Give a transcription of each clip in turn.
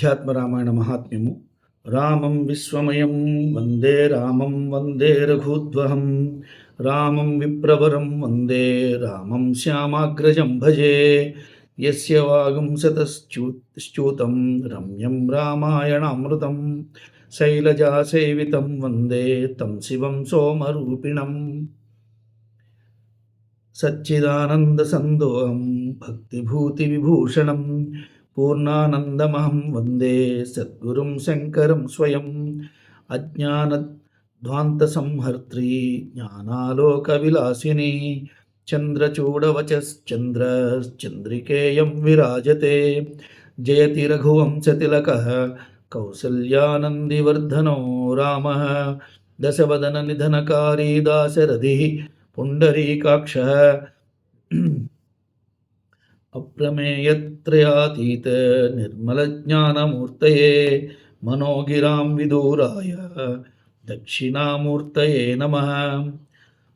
ఆధ్యాత్మ రామాయణ మహాత్మ్యము. రామం విశ్వమయం వందే రామం వందే రఘుద్వహం. రామం విప్రవరం వందే రామం శ్యామాగ్రజం భజే. యస్య వాగుంసతశ్చ్యూతం రమ్యం రామాయణామృతం. శైలజాసేవితం వందే తం శివం సోమరూపిణం. సచ్చిదానందసందోహం భక్తిభూతివిభూషణం पूर्णानन्दमहं वंदे सद्गुरुं शङ्करं स्वयम् अज्ञानध्वान्तसंहर्त्री, ज्ञानालोकविलासिनी, चन्द्रचूडवचश्चन्द्रश्चन्द्रिकेयं विराजते। जयति रघुवंशतिलकः कौसल्यानन्दिवर्धनो रामः। दशवदननिधनकारी दाशरथिः, पुण्डरीकाक्षः। అప్రమేయత్రయాతీత నిర్మలజ్ఞానమూర్తయే మనోగిరాం విదూరాయ దక్షిణామూర్తయే నమ.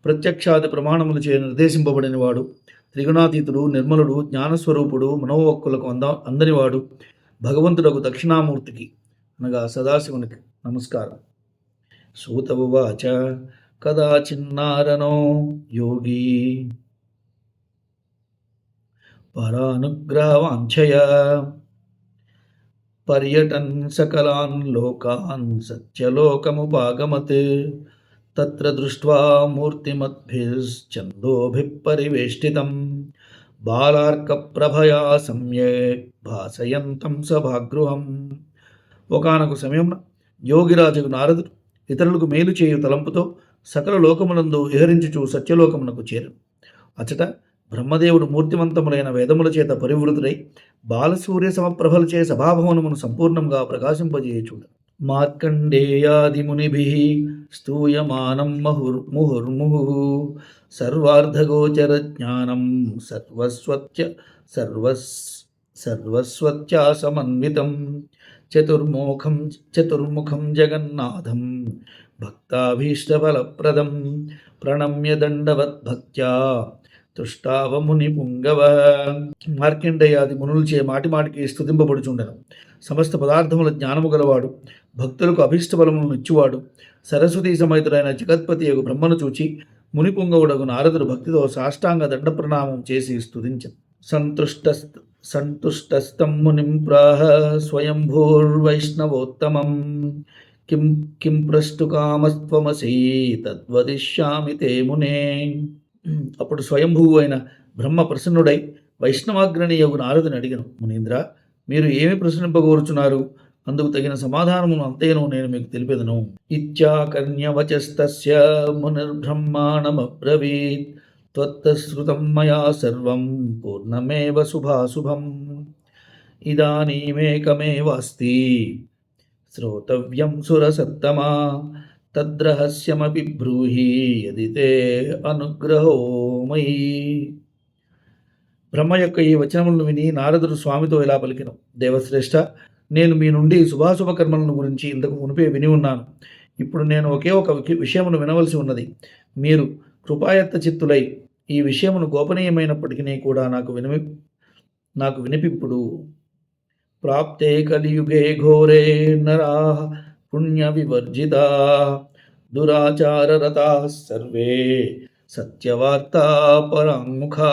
ప్రత్యక్షాది ప్రమాణములచే నిర్దేశింపబడినవాడు త్రిగుణాతీతుడు నిర్మలుడు జ్ఞానస్వరూపుడు మనోవక్కులకు అంద అందనివాడు భగవంతుడకు దక్షిణామూర్తికి అనగా సదాశివునికి నమస్కారం. సూత ఉవాచ కదాచిన్నారనో యోగి పరానుగ్రహవాంఛయ. పర్యటన్ సకలాన్ లోకాన్ సత్యలోకముపాగమత్. తత్ర దృష్ట్వా మూర్తిమద్భిశ్చందోభిः బాలార్క బాలార్కప్రభయా సమ్యక్ భాసయంతం సభాగృహం. ఒకనొక సమయంలో యోగిరాజుకు నారదుడు ఇతరులకు మేలు చేయు తలంపుతో సకల లోకములందు విహరించుచు సత్యలోకమునకు చేరు అచట బ్రహ్మదేవుడు మూర్తివంతములైన వేదముల చేత పరివృతుడై బాలసూర్య సమప్రభలచే సభాభవనమును సంపూర్ణంగా ప్రకాశింపజేయచూడ మార్కండేయాదిమునిభి స్తూయమానం మహుర్ ముహుర్ముహు సర్వార్ధగోచర జ్ఞానం సర్వస్వత్య సర్వస్ సర్వస్వత్యాసమన్వితం చతుర్ముఖం చతుర్ముఖం జగన్నాథం భక్తాభీష్టఫలప్రదం ప్రణమ్య దండవద్భక్త్యా తుష్టావముని పుంగవ మార్కండేయాది మునులచే మాటి మాటికి సమస్త పదార్థముల జ్ఞానము గలవాడు భక్తులకు అభిష్ట బలములను ఇచ్చువాడు సరస్వతీ సమేతుడైన జగత్పతి యొక్క బ్రహ్మను చూచి మునిపుంగవుడగు నారదుడు భక్తితో సాష్టాంగ దండ ప్రణామం చేసి స్తుతించను. సంతుష్ట సంతుష్టస్తం మునిం ప్రాహ స్వయంభూర్వైష్ణవోత్తమం. కిం కిం ప్రష్టు కామస్త్వమసి తద్వదిష్యామి తే మునే. అప్పుడు స్వయంభువు అయిన బ్రహ్మ ప్రసన్నుడై వైష్ణవాగ్రణి యగు నారదుని అడిగను మునీంద్ర మీరు ఏమి ప్రశ్నింపగోరుచున్నారు? అందుకు తగిన సమాధానమును అంతేను నేను మీకు తెలిపేదను. ఇత్యాకర్ణ్యవచస్తస్య మునిర్బ్రహ్మాణమబ్రవీత్ త్వత్తశ్రుతం మయా సర్వం పూర్ణమేవ శుభాశుభం. ఇదానీమేకమేవాస్తి శ్రోతవ్యం సురసత్తమా తద్రహస్యమపి బ్రూహి యది తే అనుగ్రహో మయి బ్రహ్మ యొక్క ఈ వచనములను విని నారదుడు స్వామితో ఇలా పలికిన? దేవశ్రేష్ఠ నేను మీ నుండి శుభాశుభ కర్మలను గురించి ఇంతకు మునిపే విని ఉన్నాను. ఇప్పుడు నేను ఒకే ఒక విషయమును వినవలసి ఉన్నది. మీరు కృపాయత్త చిత్తులై ఈ విషయమును గోపనీయమైనప్పటికీ కూడా నాకు వినిపి నాకు వినిపింపుడు. ప్రాప్తే కలియుగే ఘోరే నరాహ పుణ్యవివర్జితా దురాచారరతా సర్వే సత్యవార్తా పరాముఖా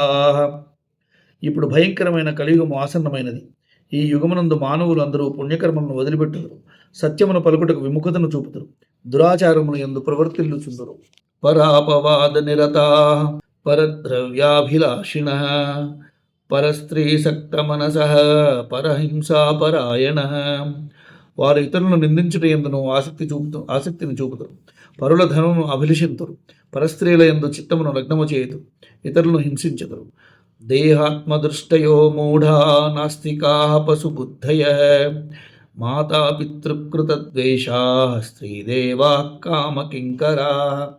ఇప్పుడు భయంకరమైన కలియుగము ఆసన్నమైనది. ఈ యుగమునందు మానవులు అందరూ పుణ్యకర్మలను వదిలిపెట్టుదురు సత్యమును పలుకుటకు విముఖతను చూపుదురు దురాచారమును ఎందు ప్రవర్తిల్లుచుందురు పరాపవాద నిరతా పరద్రవ్యాభిలాషిణ పరస్త్రీ సక్త మనస పరహింసాపరాయణ వారు ఇతరులను నిందించుట ఎందును? ఆసక్తి చూపుతూ ఆసక్తిని చూపుతారు పరుల ధనమును అభిలషింతురు. పరస్త్రీల ఎందు చిత్తమును లగ్నము చేయదు ఇతరులను హింసించదురు. దేహాత్మదృష్టయో మూఢా నాస్తికా పశుబుద్ధయ మాతాపితృకృతద్వేషా స్త్రీదేవా కామకింకరా.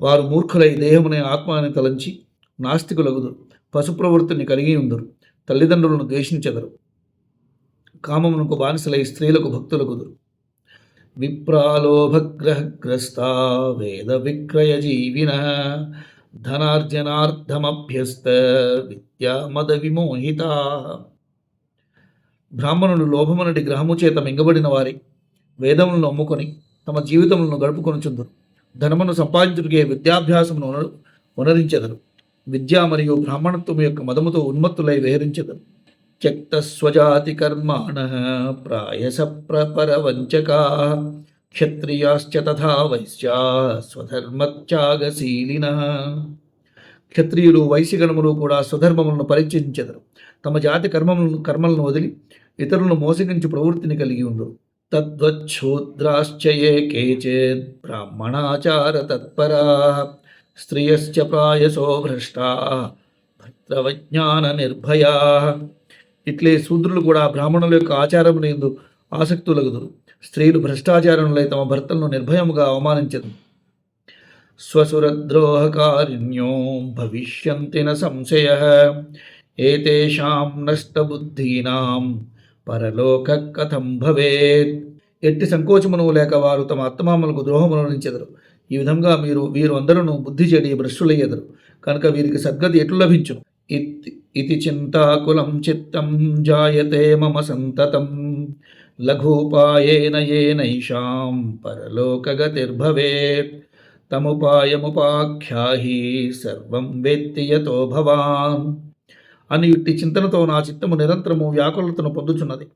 వారు మూర్ఖులై దేహమునే ఆత్మాని తలంచి నాస్తికులగుదురు. పశు ప్రవృత్తిని కలిగి ఉందరు. తల్లిదండ్రులను ద్వేషించెదరు. కామమునకు బానిసలై స్త్రీలకు భక్తులకుదురు విప్రాలోభగ్రహగ్రస్త వేద విక్రయ జీవిన ధనార్జనార్థమభ్యస్త విద్యా మద విమోహిత. బ్రాహ్మణులు లోభమనటి గ్రహము చేత మింగబడిన వారి వేదములను అమ్ముకొని తమ జీవితములను గడుపుకొనుచుందురు ధనమును సంపాదించుడికే విద్యాభ్యాసమును ఉన- ఉనరించెదరు. విద్య మరియు బ్రాహ్మణత్వం యొక్క మదముతో ఉన్మత్తులై విహరించెదరు. త్యక్త స్వజాతి కర్మాణ ప్రాయస ప్రపరవంచకా క్షత్రియాశ్చ తథా వైశ్యా స్వధర్మత్యాగశీలిన క్షత్రియులు వైశ్యగణములు కూడా స్వధర్మములను పరిచయించెదరు. తమ జాతి కర్మములను కర్మలను వదిలి ఇతరులను మోసగించు ప్రవృత్తిని కలిగి ఉండరు తద్వచ్చూద్రాశ్చయే కేచిత్ బ్రాహ్మణాచార తత్పరా స్త్రియశ్చ ప్రాయసో భ్రష్టా భర్తవజ్ఞాన నిర్భయా। ఇట్లే శూద్రులు కూడా బ్రాహ్మణుల యొక్క ఆచారమున ఎందు ఆసక్తులగుదురు. స్త్రీలు భ్రష్టాచారములై తమ భర్తలను నిర్భయముగా అవమానించదు స్వసురద్రోహకారిణ్యో భవిష్యంతి న సంశయ. ఏతేషాం నష్టబుద్ధీనాం పరలోక కథం భవేత్. ఎట్టి సంకోచమును లేక వారు తమ అత్తమామలకు ద్రోహములనించెదరు ఈ విధంగా మీరు వీరు అందరూ బుద్ధి చెడి భ్రష్టులయ్యేదరు. కనుక వీరికి సద్గతి ఎట్లు లభించును? ఇత్- చింతాకులం చిత్తం జాయతే మమ సంతతం. లఘూపాయేన ఏనైషాం పరలోకగతిర్భవేత్. తముపాయముపాఖ్యాహి సర్వం వేత్తి యతో భవాన్. అని ఇట్టి చింతనతో నా చిత్తము నిరంతరము వ్యాకులతను పొందుచున్నది.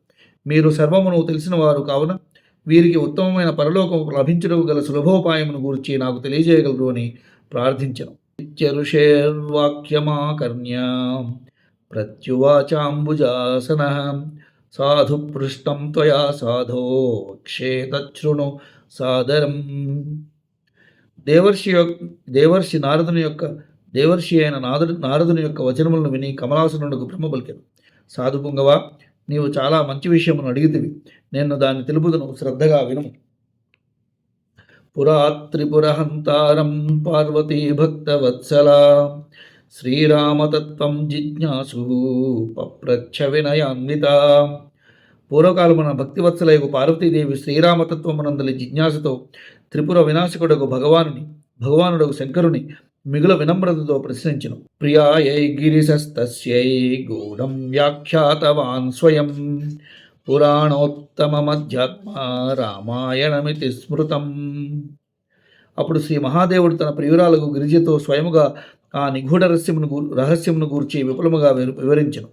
మీరు సర్వమును తెలిసిన వారు కావున వీరికి ఉత్తమమైన పరలోకము లభించడం గల సులభోపాయమును గురించి నాకు తెలియజేయగలరు అని ప్రార్థించను. ఇత్యరుషేర్వాక్యమాకర్ణ్య ప్రత్యువాచాంబుజాసన సాధు పృష్టం త్వయా సాధో క్షేతృణు సాదరం దేవర్షి యొక్క దేవర్షి నారదుని యొక్క దేవర్షి అయిన నారదు నారదుని యొక్క వచనములను విని కమలాసనుడుకు బ్రహ్మ పలికాను. సాధు పుంగవా నీవు చాలా మంచి విషయమును అడిగితివి. నేను దాన్ని తెలుపుదను శ్రద్ధగా విను పురా త్రిపురహంతారం పార్వతీ భక్తవత్సలా శ్రీరామతత్వం జిజ్ఞాసు పప్రచ్ఛ వినయాన్విత పూర్వకాలమున భక్తివత్సలయకు పార్వతీదేవి శ్రీరామతత్వమునందలి జిజ్ఞాసతో త్రిపుర వినాశకుడకు భగవానుని భగవానుడకు శంకరుని మిగుల వినమ్రతతో ప్రశ్నించను. ప్రియాయై గిరిశస్తస్యై గూఢం వ్యాఖ్యాతవాన్ స్వయం. పురాణోత్తమమధ్యాత్మ రామాయణమితి స్మృతం. అప్పుడు శ్రీ మహాదేవుడు తన ప్రియురాలకు గిరిజతో స్వయముగా ఆ నిగూఢ రహస్యమును రహస్యమును గూర్చి విపులముగా వివరించను.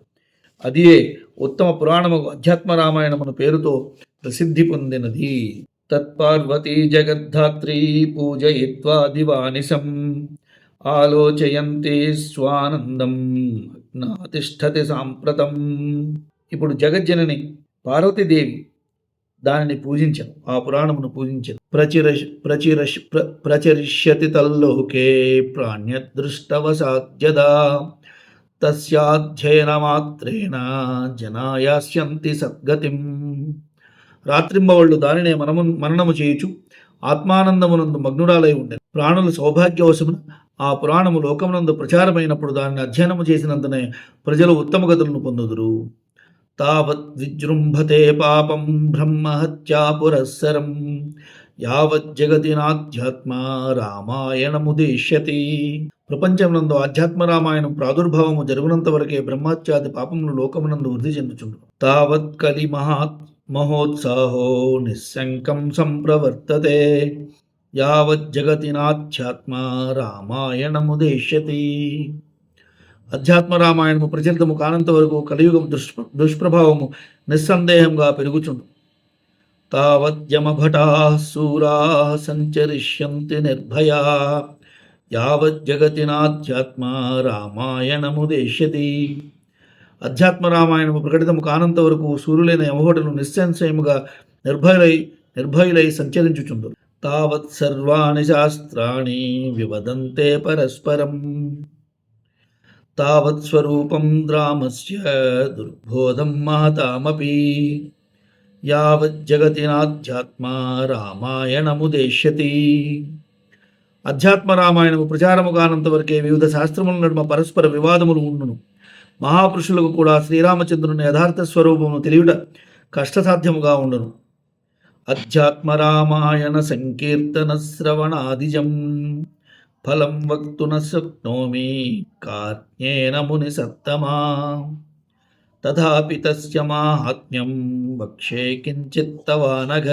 అదియే ఉత్తమ పురాణము అధ్యాత్మ రామాయణమును పేరుతో ప్రసిద్ధి పొందినది. తత్పార్వతీ జగద్ధాత్రీ పూజయిత్వా దివానిశం. ఆలోచయంతి స్వానందం నాతిష్టతి సాంప్రతం. ఇప్పుడు జగజ్జనని పార్వతీదేవి దానిని పూజించను ఆ పురాణమును పూజించను. ప్రచిరష్ ప్రచిర ప్ర ప్రచరిష్యతి తల్లోకే ప్రాణ్యదృష్టవశాద్యదా తస్యాధ్యయన మాత్రేణ జనాయాస్యంతి సద్గతిం. రాత్రింబవళ్ళు దానినే మనము మరణము చేయుచు ఆత్మానందమునందు మగ్నురాలై ఉండెను. ప్రాణుల సౌభాగ్యవశమున ఆ పురాణము లోకమునందు ప్రచారమైనప్పుడు దానిని అధ్యయనము చేసినంతనే ప్రజలు ఉత్తమ గతులను పొందుదురు. తావత్ విజృంభతే పాపం బ్రహ్మహత్యా పురస్సరం యావజ్జగతినాధ్యాత్మ రామాయణముదేశ్యతి ప్రపంచమునందు ఆధ్యాత్మ రామాయణం ప్రాదుర్భావము జరుగునంత వరకే బ్రహ్మత్యాది పాపములు లోకమునందు వృద్ధి చెందుచుండు. తావత్ కలి మహాత్ మహోత్సాహో నిస్సంకం సంప్రవర్తతే। యావజ్జగతినాధ్యాత్మ రామాయణముదేశ్యతి। అధ్యాత్మ రామాయణము ప్రచలితము కానంత వరకు కలియుగం దుష్ దుష్ప్రభావము నిస్సందేహంగా పెరుగుచుండు. తావద్యమభటా శూరా సంచరిష్యంతి నిర్భయా యావజ్జగతినాధ్యాత్మ రామాయణముదేశ్యతి అధ్యాత్మ రామాయణము ప్రకటితము కానంత వరకు సూర్యులైన యమహోటలు నిస్సంశయముగా నిర్భయులై నిర్భయులై సంచరించుచుండు. తావత్ సర్వాణి శాస్త్రాణి వివదంతే పరస్పరం. తావత్ స్వరూపం రామస్య దుర్బోధం మహతామపి యావజ్జగతి నాధ్యాత్మ రామాయణముదేశ్యతి అధ్యాత్మ రామాయణము ప్రచారము కానంత వరకే వివిధ శాస్త్రముల నడుమ పరస్పర వివాదములు ఉండును మహాపురుషులకు కూడా శ్రీరామచంద్రుని యథార్థ స్వరూపమును తెలియట కష్టసాధ్యముగా ఉండును। అధ్యాత్మ రామాయణ సంకీర్తన శ్రవణాదిజం। ఫలం వక్తున శక్నోమి కార్ణ్యేన ముని సత్తమా తథాపి తస్య మాహాత్మ్యం వక్షే కించిత్తవానఘ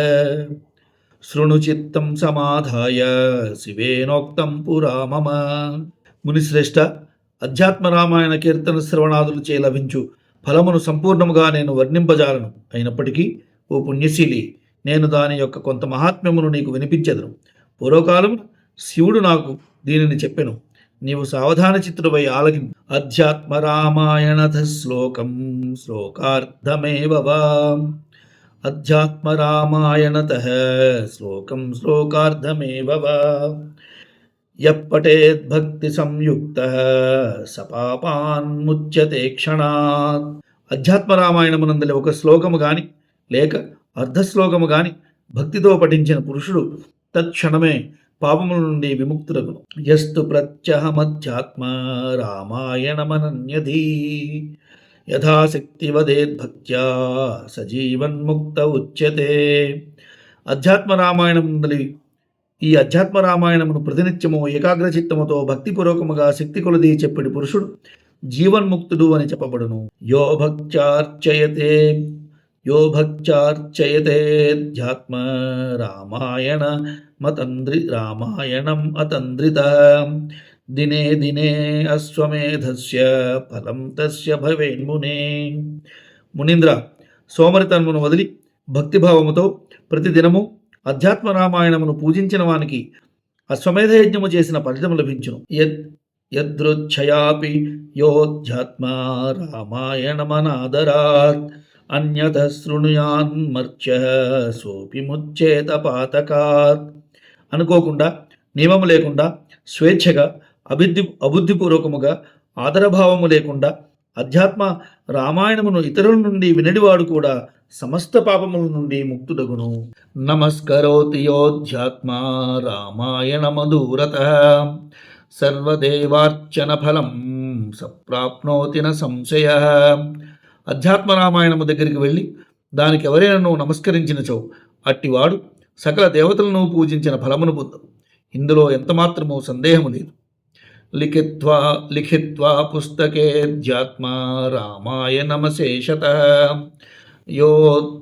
శృణు చిత్తం సమాధాయ శివేనోక్తం పురా మమ. మునిశ్రేష్ఠ అధ్యాత్మ రామాయణ కీర్తన శ్రవణాదులు చే లభించు. ఫలమును సంపూర్ణముగా నేను వర్ణింపజాలను. అయినప్పటికీ ఓ పుణ్యశీలి నేను దాని యొక్క కొంత మహాత్మ్యమును నీకు వినిపించెదను. పూర్వకాలం శివుడు నాకు దీనిని చెప్పెను. నీవు సావధాన చిత్రువై ఆలకి అధ్యాత్మ రామాయణథ శ్లోకం శ్లోకార్థమేవ అధ్యాత్మ రామాయణత శ్లోకం శ్లోకార్థమేవ వా? యప్పటేద్భక్తి సంయుక్త సపాపాన్ముచ్యతే క్షణాత్. అధ్యాత్మ రామాయణమునందలి ఒక శ్లోకము గాని లేక అర్ధశ్లోకము గాని భక్తితో పఠించిన పురుషుడు తత్క్షణమే పాపముల నుండి విముక్తులగును. యస్తు ప్రత్యహమధ్యాత్మ రామాయణమనన్యధీ. యథాశక్తి వదేద్భక్త్యా సజీవన్ముక్త ఉచ్యతే. అధ్యాత్మ రామాయణం ఈ అధ్యాత్మ రామాయణమును ప్రతినిత్యము ఏకాగ్రచిత్తముతో భక్తిపూర్వకముగా శక్తి కొలది చెప్పిడి పురుషుడు. జీవన్ముక్తుడు అని చెప్పబడును. యో భక్త్యార్చయతే. యో భక్త్యార్చయతేధ్యాత్మ రామాయణ మతంద్రి రామాయణం అతంద్రిత దినే దినే అశ్వమేధస్య ఫలం తస్య భవేన్మునే మునీంద్ర సోమరితన్మును వదిలి భక్తిభావముతో ప్రతిదినము అధ్యాత్మ రామాయణమును పూజించిన వానికి అశ్వమేధ యజ్ఞము చేసిన ఫలితం లభించును। యద్ యదృచ్ఛయాపి యోధ్యాత్మ రామాయణమనాదరాత్। అన్యత శృణుయాన్మర్చ సోపి ముచ్చేత పాతకాత్ అనుకోకుండా నియమము లేకుండా స్వేచ్ఛగా అభివృద్ధి అబుద్ధిపూర్వకముగా ఆదరభావము లేకుండా అధ్యాత్మ రామాయణమును ఇతరుల నుండి వినడివాడు కూడా సమస్త పాపముల నుండి ముక్తుడగును. నమస్కరోతి యోధ్యాత్మ రామాయణమధూరత సర్వదేవార్చన ఫలం సప్రాప్నోతి న సంశయ. అధ్యాత్మ రామాయణము దగ్గరికి వెళ్ళి దానికి ఎవరైనా నమస్కరించినచో అట్టివాడు సకల దేవతలను పూజించిన ఫలమును పొందు ఇందులో ఎంతమాత్రమూ సందేహము లేదు. లిఖిత్వా లిఖిత్వా పుస్తకేధ్యాత్మ రామాయణమశేషత. యో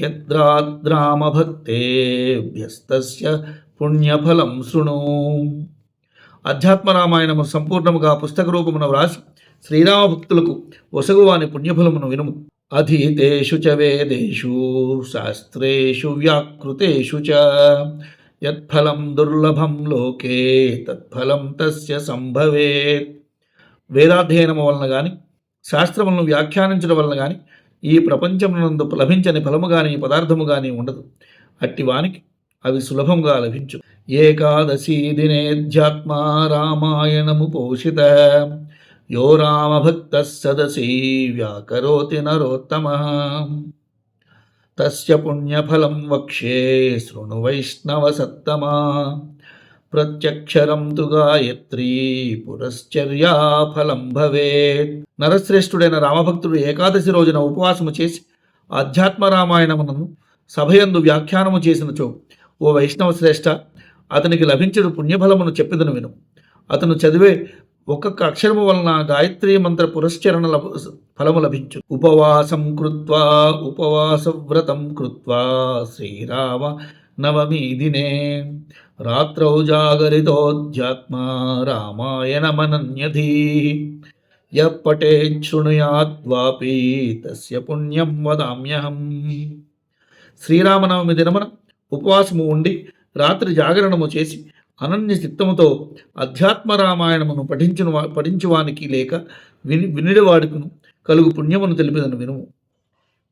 యద్రాద్రామభక్తేభ్యస్తస్య పుణ్యఫలం శృణు. అధ్యాత్మ రామాయణము సంపూర్ణముగా పుస్తక రూపమున వ్రాసి శ్రీరామ భక్తులకు వసగువాని పుణ్యఫలమును వినుము. అధీతేషు చ వేదేషు శాస్త్రేషు వ్యాకృతేషు చ. యత్ఫలం దుర్లభం లోకే తత్ఫలం తస్య సంభవేత్. వేదాధ్యయనము వలన కానీ శాస్త్రములను వ్యాఖ్యానించడం వలన కానీ ఈ ప్రపంచమునందు లభించని ఫలము కానీ పదార్థము కానీ ఉండదు. అట్టి వానికి అవి సులభంగా లభించు. ఏకాదశి దినేధ్యాత్మ రామాయణము పోషిత. యో రామభక్త సదసి వ్యాకరోతి నరోత్తమ తస్య పుణ్యఫలం వక్ష్యే శృణు వైష్ణవ సత్తమా ప్రత్యక్షరం తు గాయత్రీ పురశ్చర్యా ఫలం భవేత్ నరశ్రేష్ఠుడైన రామభక్తుడు ఏకాదశి రోజున ఉపవాసము చేసి ఆధ్యాత్మ రామాయణమును సభయందు వ్యాఖ్యానము చేసినచో ఓ వైష్ణవ శ్రేష్ఠ అతనికి లభించిన పుణ్యఫలమును చెప్పిదను విను. అతను చదివే ఒక్కొక్క అక్షరము వలన గాయత్రీ మంత్ర పురస్చరణ ఫలము లభించు. ఉపవాసం కృత్వా ఉపవాస వ్రతం కృత్వా శ్రీరామ నవమి దినే. రాత్రౌ జాగరితోధ్యాత్మ రామాయణమనన్యధీ యప్పటే శృణుయాద్వాపి తస్య పుణ్యం వదామ్యహం. శ్రీరామనవమి దినమున ఉపవాసము ఉండి రాత్రి జాగరణము చేసి అనన్య చిత్తముతో అధ్యాత్మ రామాయణమును పఠించును పఠించువానికి లేక విని వినిడివాడుకును. కలుగు పుణ్యమును తెలిపిదను వినుము.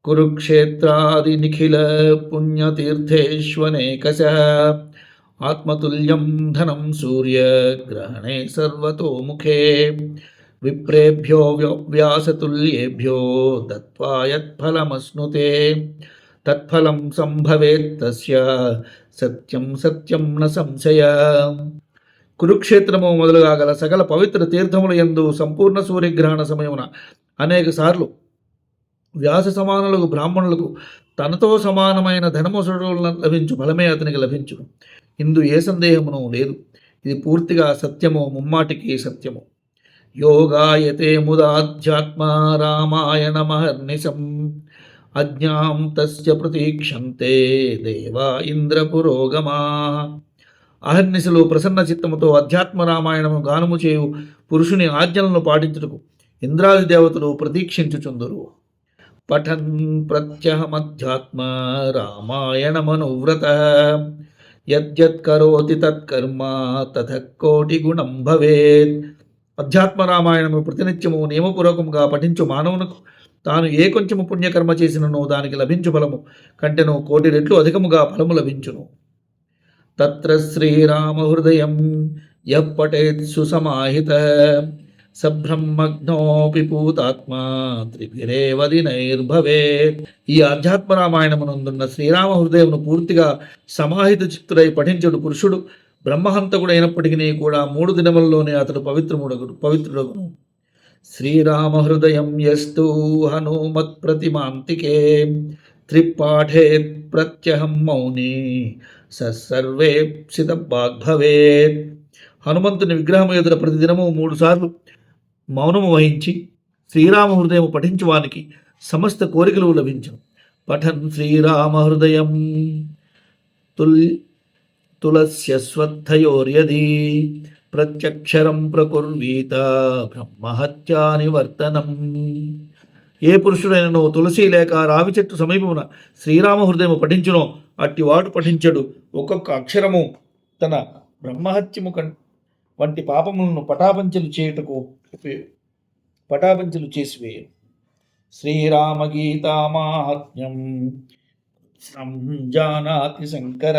కురుక్షేత్రాది నిఖిల పుణ్యతీర్థేష్వనేకశ ఆత్మతుల్యం ధనం సూర్యగ్రహణే సర్వతోముఖే విప్రేభ్యో వ్య- వ్యాసతుల్యేభ్యో దత్వా యత్ఫలమశ్నుతే. తత్ఫలం సంభవేత్త సత్యం సత్యం న సంశయ. కురుక్షేత్రము మొదలుగా గల సకల పవిత్ర తీర్థముల యందు సంపూర్ణ సూర్యగ్రహణ సమయమున అనేక సార్లు వ్యాస సమానులకు బ్రాహ్మణులకు తనతో సమానమైన ధనమొసడు లభించు ఫలమే అతనికి లభించును. ఇందు ఏ సందేహమును లేదు. ఇది పూర్తిగా సత్యము ముమ్మాటికి సత్యము. యోగాయతే ముదాధ్యాత్మ రామాయణ మహర్నిశం అజ్ఞాం తస్య ప్రతీక్షంతే దేవా ఇంద్రపురోగమా అహర్నిశలో ప్రసన్న చిత్తముతో అధ్యాత్మ రామాయణము గానము చేయు పురుషుని ఆజ్ఞలను పాటించుటకు ఇంద్రాది దేవతలు ప్రతీక్షించుచుందురు. పఠన్ ప్రత్యహమధ్యాత్మ రామాయణమనువ్రత. యద్యత్ కరోతి తత్కర్మ తథ కోటి గుణం భవేత్. అధ్యాత్మ రామాయణము ప్రతినిత్యము నియమపూర్వకంగా పఠించు మానవునకు తాను ఏ కొంచెము పుణ్యకర్మ చేసిననో దానికి లభించు ఫలము కంటెను కోటి రెట్లు అధికముగా ఫలము లభించును. తత్ర శ్రీరామహృదయం యప్పటేత్ సుసమాహిత సబ్రహ్మగ్నోపి పూతాత్మా త్రిభిరేవది నైర్భవే ఈ ఆధ్యాత్మ రామాయణమునందున్న శ్రీరామ హృదయమును పూర్తిగా సమాహిత చిత్తుడై పఠించుడు పురుషుడు బ్రహ్మహంతకుడైనప్పటికీ కూడా మూడు దినములలోనే అతడు పవిత్రముడగుడు పవిత్రుడగును. శ్రీరామహృదయం యస్తు హనుమత్ ప్రతిమాంతికే త్రిపాఠే ప్రత్యహం మౌని సర్వేప్సిత భవేత్ హనుమంతుని విగ్రహం ఎదుట ప్రతిదినము మూడు సార్లు మౌనము వహించి శ్రీరామ హృదయం పఠించువానికి సమస్త కోరికలు లభించను పఠన్ శ్రీరామ హృదయం తుల్ తులస్యశ్వత్థయోర్యది ప్రత్యక్షరం ప్రకుర్వీత బ్రహ్మహత్యాని వర్తనం ఏ పురుషుడైనను తులసి లేక రావి చెట్టు సమీపమున శ్రీరామ హృదయము పఠించునో అట్టి వాడు పఠించడు. ఒక్కొక్క అక్షరము తన బ్రహ్మహత్యము కం వంటి పాపములను పటాపంచలు చేయుటకు పటాపంచలు చేసివేయు శ్రీరామ గీతామాహాత్మ్యం సంజానాతి శంకర.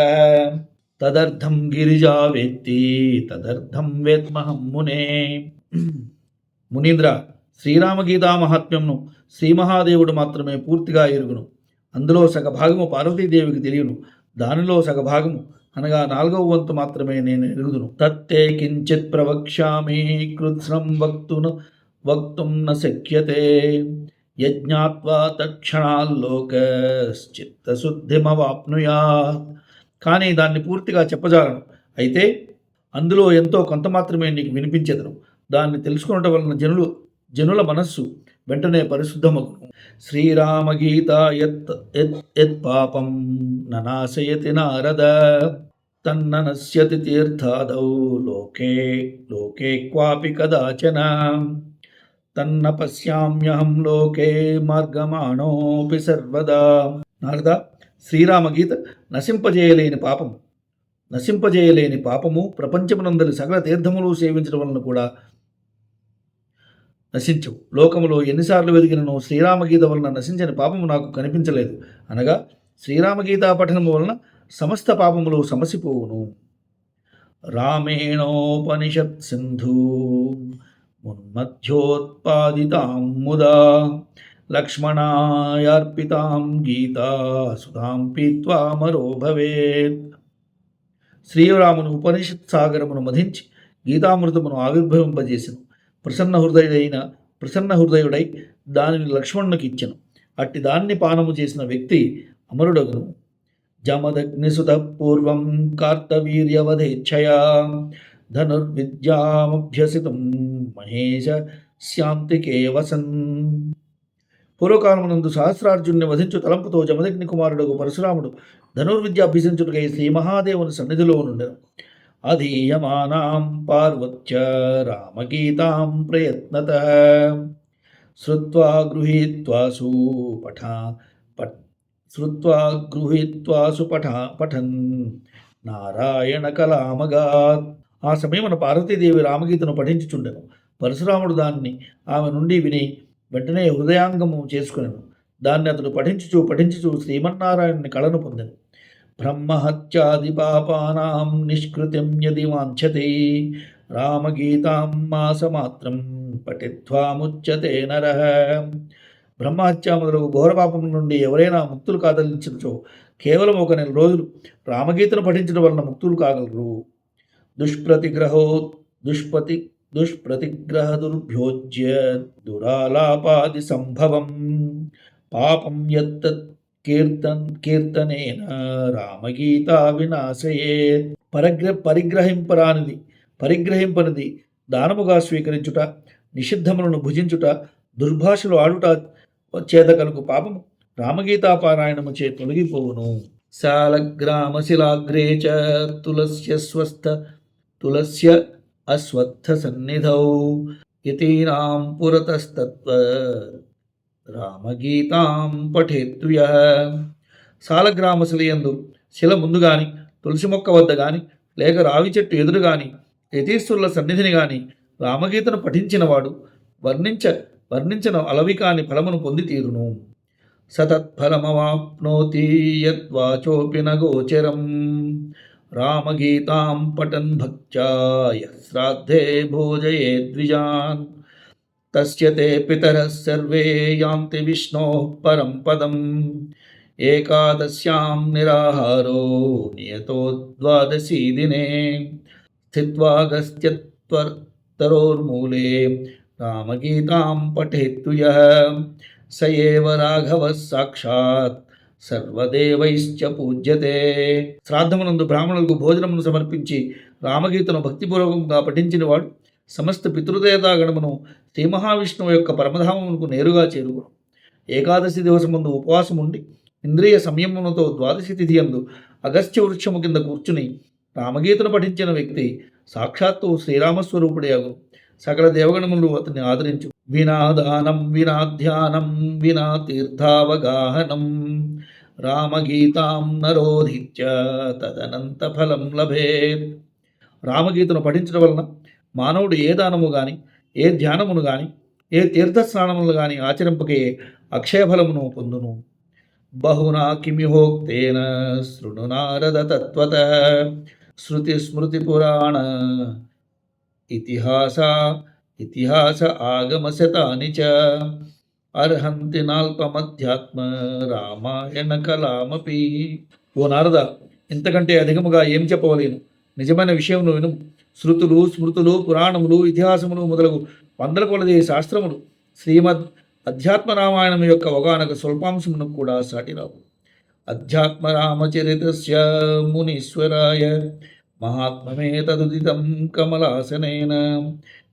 తదర్థం గిరిజా వేత్తి తదర్థం వేత్మహం మునే. మునీంద్ర శ్రీరామగీతా మహాత్మ్యంను శ్రీ మహాదేవుడు మాత్రమే పూర్తిగా ఎరుగును. అందులో సగభాగము పార్వతీదేవికి తెలియను. దానిలో సగభాగము అనగా నాలుగవ వంతు మాత్రమే నేను ఎరుగుదును. తత్తే కించిత్ ప్రవక్ష్యామి కృత్స్నం వక్తును వక్తుం న శక్యతే. యజ్ఞాత్వా తక్షణాల్లోకశ్చిత్తశుద్ధిమవాప్నుయాత్. కానీ దాన్ని పూర్తిగా చెప్పజాలను అయితే అందులో ఎంతో కొంత మాత్రమే నీకు వినిపించెదను దాన్ని తెలుసుకునటం వలన జనులు జనుల మనస్సు వెంటనే పరిశుద్ధమగును. శ్రీరామగీత యత్ యత్ యత్ పాపం ననాశయతి నారద తన్ననశ్యతి తీర్థాదౌ లోకే లోకే క్వాపి కదాచన. తన్న పశ్యామ్యహం లోకే మార్గమాణోపి సర్వదా. నారద శ్రీరామగీత నశింపజేయలేని పాపము. నశింపజేయలేని పాపము ప్రపంచమునందరి సకల తీర్థములు సేవించడం వలన కూడా నశించవు. లోకములో ఎన్నిసార్లు వెదిగినను శ్రీరామగీత వలన నశించని పాపము నాకు కనిపించలేదు. అనగా శ్రీరామగీత పఠనము వలన సమస్త పాపములు సమసిపోవును. రామేణోపనిషత్ సింధు మున్మధ్యోత్పాదితాం ముదా. లక్ష్మణాయార్పితాం గీతాసుతాం పీత్వా మరో భవేత్ శ్రీరామును ఉపనిషత్ సాగరమును మధించి గీతామృతమును ఆవిర్భవింపజేసెను ప్రసన్న హృదయుడైన ప్రసన్న హృదయుడై దానిని లక్ష్మణునికి ఇచ్చెను. అట్టి దాన్ని పానము చేసిన వ్యక్తి అమరుడగును. జమదగ్నిసుత పూర్వం కార్తవీర్యవధేచ్ఛయా ధనుర్విద్యామభ్యసితం మహేశ శాంతికే వసన్। పూర్వకాలమునందు సహస్రార్జున్ని వధించు తలంపుతో జమదగ్ని కుమారుడు పరశురాముడు ధనుర్విద్య అభ్యసించుటకై శ్రీ మహాదేవుని సన్నిధిలో నుండెను. అధీయమానాం పార్వత్య రామగీతాం ప్రయత్నత. శ్రుత్వా గృహీత్వాసు పఠ పఠ శ్రుత్వా గృహీత్వాసు పఠ పఠన్. నారాయణ కలామగాత్ ఆ సమయమున పార్వతీదేవి రామగీతను పఠించుచుండెను. పరశురాముడు దాన్ని ఆమె నుండి విని వెంటనే హృదయాంగము చేసుకునేను. దాన్ని అతడు పఠించుచు పఠించుచు శ్రీమన్నారాయణుని కళను పొందెను. బ్రహ్మహత్యాది పాపానాం నిష్కృతిం యది వాంఛతే రామగీతాం మాసమాత్రం పఠిత్వాముచ్యతే నర. బ్రహ్మహత్య మొదలగు ఘోరపాపం నుండి ఎవరైనా ముక్తులు కాదలించినచో కేవలం ఒక నెల రోజులు రామగీతను పఠించడం వలన ముక్తులు కాగలరు. దుష్ప్రతిగ్రహో దుష్పతి దుష్ప్రతిగ్రహదుర్భ్యోజ్య దురాలాపాది సంభవం పాపం యత్తత్ కీర్తన్ కీర్తనేన రామగీత వినాశయే పరగ్ర పరిగ్రహింపరానిది పరిగ్రహింపనిది దానముగా స్వీకరించుట నిషిద్ధములను భుజించుట దుర్భాషలు ఆడుట చేత కలుగు పాపము రామగీతాపారాయణము చే తొలగిపోవును. శాలగ్రామ శిలాగ్రే చ తులస్య స్వస్థ తులస్య అశ్వత్థసన్నిధౌ యతీనాం పురతస్తత్వ రామగీతాం పఠేత్తుయ సాలగ్రామ శిలయందు శిల ముందు గాని తులసి మొక్క వద్ద గాని లేక రావి చెట్టు ఎదురు గాని యతీశ్వరుల సన్నిధిని గాని రామగీతను పఠించినవాడు వర్ణించ వర్ణించిన అలవికాని ఫలమును పొంది తీరును. సతత్ఫలమవాప్నోతి యద్వాచోపి నగోచరం రామగీతాం పఠన్ భక్త్యాయ శ్రాద్ధే భోజయే ద్విజాన్ తస్య తే పితరः సర్వే యాంతి విష్ణోः పరం పదం ఏకాదశ్యాం నిరాహారో నియతో ద్వాదశీ దినే స్థిత్వాగస్త్యత్వరోర్మూలే రామగీతాం పఠేత్తు యः స ఏవ రాఘవः సాక్షాత్ సర్వదేవైశ్చ పూజ్యతే. శ్రాద్ధమునందు బ్రాహ్మణులకు భోజనమును సమర్పించి రామగీతను భక్తిపూర్వకంగా పఠించిన వాడు సమస్త పితృదేవతాగణమును శ్రీ మహావిష్ణువు యొక్క పరమధామమునకు నేరుగా చేరుకును ఏకాదశి దివసముందు ఉపవాసం ఉండి ఇంద్రియ సంయమముతో ద్వాదశి తిథి అందు అగస్త్య వృక్షము కింద కూర్చుని రామగీతను పఠించిన వ్యక్తి సాక్షాత్తు శ్రీరామస్వరూపుడే అగు సకల దేవగణములు అతన్ని ఆదరించు వినా దానం వినా ధ్యానం వినా తీర్థావగాహనం రామగీతాం నరోధిత్య తదనంత ఫలం లభేత్ రామగీతను పఠించడం వలన మానవుడు ఏ దానము గాని ఏ ధ్యానమును గాని ఏ తీర్థస్నానములు గాని ఆచరింపకే అక్షయఫలమును పొందును బహునా కిమిహోక్తేన శృణు నారద తత్వత శృతి స్మృతి పురాణ ఇతిహాస ఇతిహాస ఆగమశతాని చ అర్హంతి నాల్పమధ్యాత్మ రామాయణ కలామపి ఓ నారద ఇంతకంటే అధికముగా ఏం చెప్పవలేను నిజమైన విషయం విను శృతులు స్మృతులు పురాణములు ఇతిహాసములు మొదలగు వందల కొలది శాస్త్రములు శ్రీమద్ అధ్యాత్మ రామాయణం యొక్క ఒకనొక స్వల్పాంశమును కూడా సాటిరావు అధ్యాత్మ రామచరితస్య మునీశ్వరాయ మహాత్మమే తదుదితం కమలాసనేన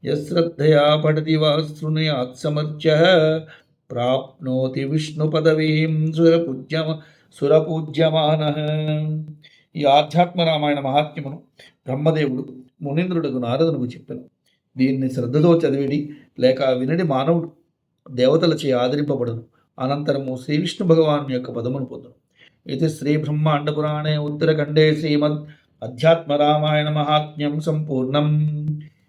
యశ్రద్ధయా పఠతి వా శృణుయాత్ ప్రాప్నోతి విష్ణు పదవీం సురపూజ్యమ సురపూజ్యమాన. ఈ ఆధ్యాత్మ రామాయణ మహాత్మ్యమును బ్రహ్మదేవుడు మునీంద్రుడుకు నారదునకు చెప్పాను. దీన్ని శ్రద్ధతో చదివిడి లేక వినడి మానవుడు దేవతలచే ఆదరింపబడును. అనంతరము శ్రీ విష్ణు భగవాను యొక్క పదమును పొందును. ఇది శ్రీ బ్రహ్మాండ పురాణే ఉత్తరఖండే శ్రీమద్ అధ్యాత్మ రామాయణ మహాత్మ్యం సంపూర్ణం.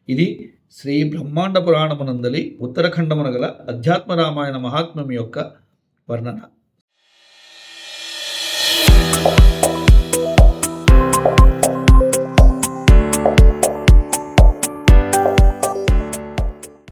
ఇది శ్రీ బ్రహ్మాండ పురాణమునందలి ఉత్తరఖండమున గల అధ్యాత్మ రామాయణ మహాత్మ్యం యొక్క వర్ణన